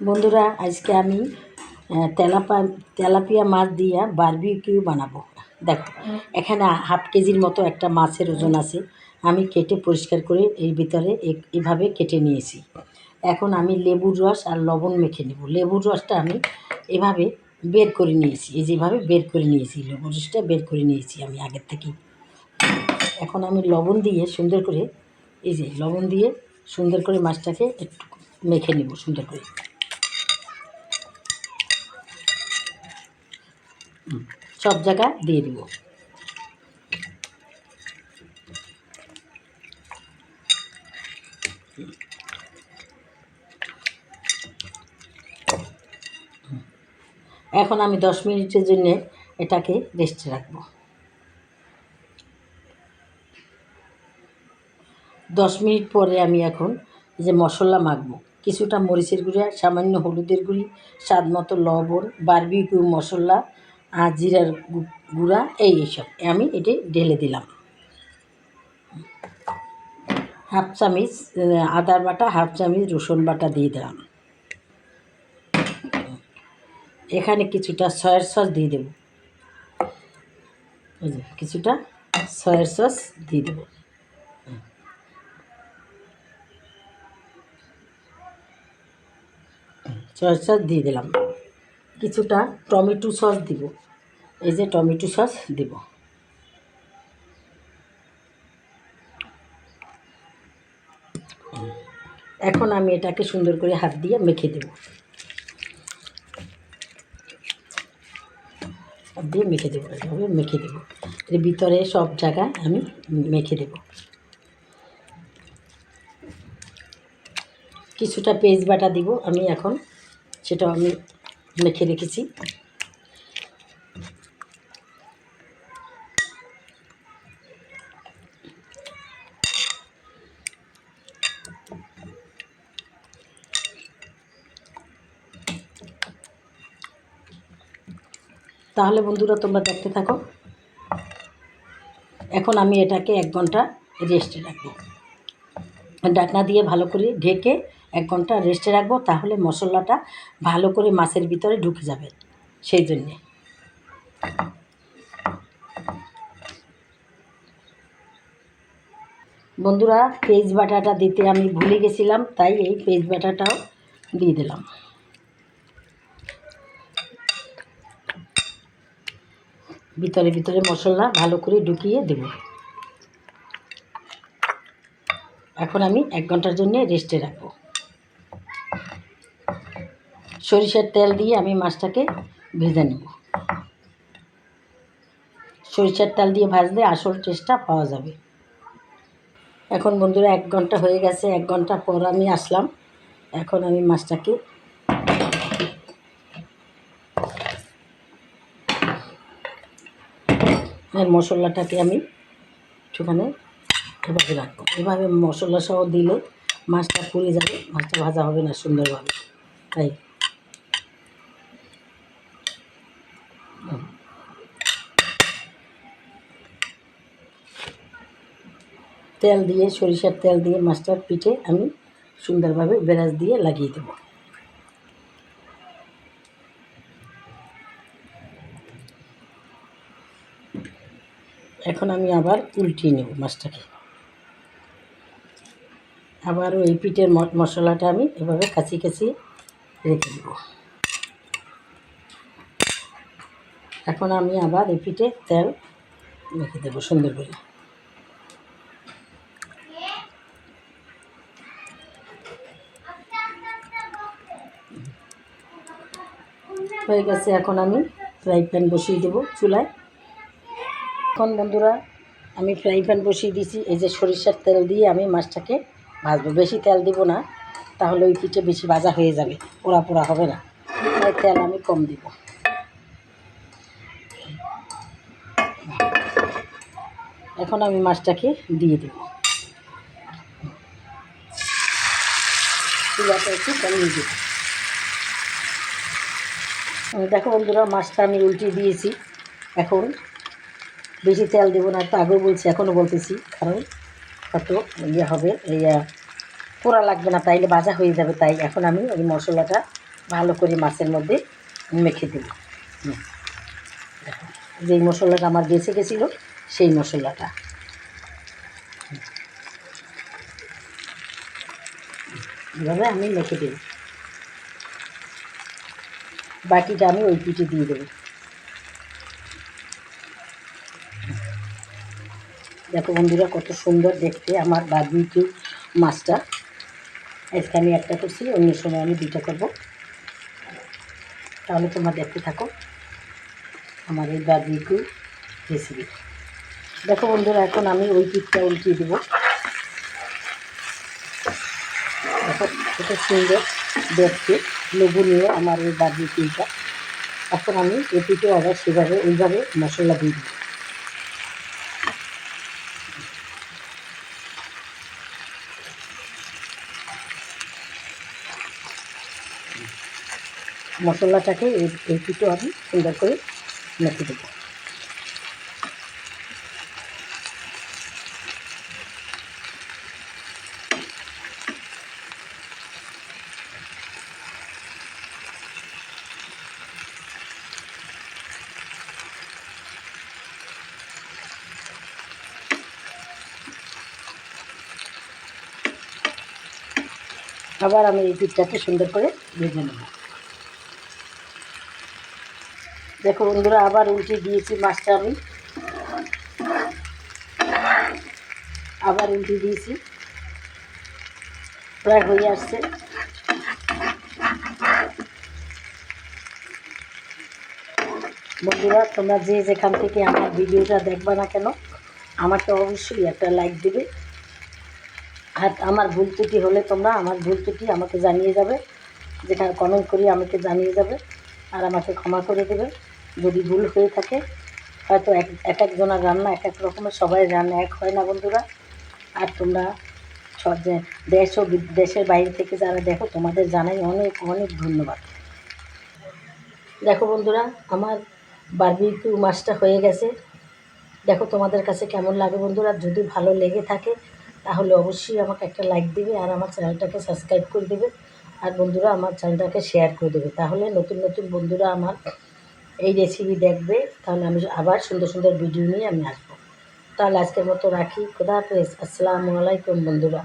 বন্ধুরা, আজকে আমি তেলাপা, তেলাপিয়া মাছ দিয়ে বারবিকিউ বানাবো। দেখো, এখানে হাফ কেজির মতো একটা মাছের ওজন আছে। আমি কেটে পরিষ্কার করে এর ভিতরে এভাবে কেটে নিয়েছি। এখন আমি লেবুর রস আর লবণ মেখে নেব। লেবুর রসটা আমি এভাবে বের করে নিয়েছি। এই যেভাবে বের করে নিয়েছি, লেবুর রসটা বের করে নিয়েছি আমি আগের থেকেই। এখন আমি লবণ দিয়ে সুন্দর করে, এই যে লবণ দিয়ে সুন্দর করে মাছটাকে একটু মেখে নেব, সুন্দর করে। সব জায়গা দিয়ে দিব। এখন আমি দশ মিনিটের জন্য এটাকে রেস্টে রাখব। দশ মিনিট পরে আমি এখন যে মশলা মাখবো, কিছুটা মরিচের গুঁড়া, সামান্য হলুদের গুঁড়ি, স্বাদ মতো লবণ বারবিকিউ মশলা আর জিরার গুঁড়া, এই এইসব আমি এটি ঢেলে দিলাম। হাফ চামিচ আদার বাটা, হাফ চামচ রসুন বাটা দিয়ে দিলাম। এখানে কিছুটা সয়ের সস দিয়ে দেবো। কিছুটা সয়ের সস দিয়ে দেবো। সয়া সস দিয়ে দিলাম। কিছুটা টমেটো সস দিব। এই যে টমেটো সস দিব। এখন আমি এটাকে সুন্দর করে হাত দিয়ে মেখে দেব। হাত দিয়ে মেখে দেবো, এভাবে মেখে দেবো। এর ভিতরে সব জায়গায় আমি মেখে দেব। কিছুটা পেঁয়াজ বাটা দিব, আমি এখন সেটা আমি মেখে রেখেছি। তাহলে বন্ধুরা তোমরা দেখতে থাকো। এখন আমি এটাকে এক ঘণ্টা রেস্টে রাখব। ডাকনা দিয়ে ভালো করে ঢেকে এক ঘণ্টা রেস্টে রাখব, তাহলে মশলাটা ভালো করে মাছের ভিতরে ঢুকে যাবে সেই জন্যে। বন্ধুরা পেঁয়াজ বাটাটা দিতে আমি ভুলে গেছিলাম, তাই এই পেঁয়াজ বাটাটাও দিয়ে দিলাম। ভিতরে ভিতরে মশলা ভালো করে ঢুকিয়ে দেব। এখন আমি এক ঘণ্টার জন্য রেস্টে রাখব। সরিষার তেল দিয়ে আমি মাছটাকে ভেজে নেব। সরিষার তেল দিয়ে ভাজলে আসল টেস্টটা পাওয়া যাবে। এখন বন্ধুরা এক ঘণ্টা হয়ে গেছে, এক ঘণ্টা পর আমি আসলাম। এখন আমি মাছটাকে এর মশলাটাকে আমি একটুখানি এভাবে রাখব। এভাবে মশলা সহ দিলে মাছটা পুড়ে যাবে, মাছটা ভাজা হবে না সুন্দরভাবে। তাই। তেল দিয়ে, সরিষার তেল দিয়ে মাছটার পিঠে আমি সুন্দরভাবে বেরাজ দিয়ে লাগিয়ে দেবো। এখন আমি আবার উল্টিয়ে নেব মাছটাকে। আবার ওই পিঠের মশলাটা আমি এভাবে কাছি কাছি রেখে দেব। এখন আমি আবার এই পিঠে তেল রেখে দেবো সুন্দর করে। হয়ে গেছে, এখন আমি ফ্রাই প্যান বসিয়ে দেবো চুলায়। এখন বন্ধুরা, আমি ফ্রাই প্যান বসিয়ে দিয়েছি এই যে সরিষার তেল দিয়ে আমি মাছটাকে ভাজবো। বেশি তেল দিব না, তাহলে ওই পিঠে বেশি ভাজা হয়ে যাবে, পোড়া পোড়া হবে না। তাই তেল আমি কম দিব। এখন আমি মাছটাকে দিয়ে দেব। দেব। দেখো বন্ধুরা, মাছটা আমি উল্টিয়ে দিয়েছি। এখন বেশি তেল দেবো না, তো আগেও বলছি, এখনও বলতেছি। কারণ কত ইয়ে হবে, এই পোড়া লাগবে না, তাইলে ভাজা হয়ে যাবে, তাই এখন আমি ওই মশলাটা ভালো করে মাছের মধ্যে মেখে দেব। যেই মশলাটা আমার বেঁচে গেছিল, সেই মশলাটা। এভাবে আমি মেখে দেব। বাকিটা আমি ওই পিঠে দিয়ে দেবো। দেখো বন্ধুরা, কত সুন্দর দেখতে আমার বারবিকিউ মাছটা আজকে আমি একটা করছি, অন্য সময় আমি দুইটা করব। তাহলে তোমরা দেখতে থাকো আমার এই বারবিকিউ রেসিপি দেখো বন্ধুরা, এখন আমি ওই পিঠটা উল্টিয়ে দেবো। দেখো, কত সুন্দর দেখতে, লোভনীয় আমার এই বারবিকিউটা এখন আমি পিঠে আবার সেভাবে ওইভাবে মশলা দিয়ে দিই মশলাটাকে এই এই আমি সুন্দর করে মেখে দেবো। আবার আমি এই পিঠটাকে সুন্দর করে ভেজে নেব। দেখো বন্ধুরা, আবার উল্টে দিয়েছি মাছটা আমি আবার উল্টে দিয়েছি। প্রায় হয়ে আসছে। বন্ধুরা, তোমরা যে যেখান থেকে আমার ভিডিওটা দেখবে না কেন, আমাকে অবশ্যই একটা লাইক দিবে। আর আমার ভুল ত্রুটি হলে তোমরা আমার ভুল ত্রুটি আমাকে জানিয়ে যাবে। যেখানে কমেন্ট করি, আমাকে জানিয়ে যাবে। আর আমাকে ক্ষমা করে দেবে। যদি ভুল হয়ে থাকে, হয়তো এক এক একজনের রান্না এক এক রকমের, সবাই রান্না এক হয় না বন্ধুরা। আর তোমরা দেশ ও দেশের বাইরে থেকে যারা দেখো, তোমাদের জানাই অনেক অনেক ধন্যবাদ। দেখো বন্ধুরা, আমার বারবিকিউ মাছটা হয়ে গেছে। দেখো তোমাদের কাছে কেমন লাগে বন্ধুরা? যদি ভালো লেগে থাকে, তাহলে অবশ্যই আমাকে একটা লাইক দেবে আর আমার চ্যানেলটাকে সাবস্ক্রাইব করে দেবে। আর বন্ধুরা আমার চ্যানেলটাকে শেয়ার করে দেবে। তাহলে নতুন নতুন বন্ধুরা আমার এই রেসিপি দেখবে, তাহলে আমি আবার সুন্দর সুন্দর ভিডিও নিয়ে আমি আসব। তাহলে আজকের মতো রাখি। খোদা হাফেজ। আসসালামু আলাইকুম বন্ধুরা।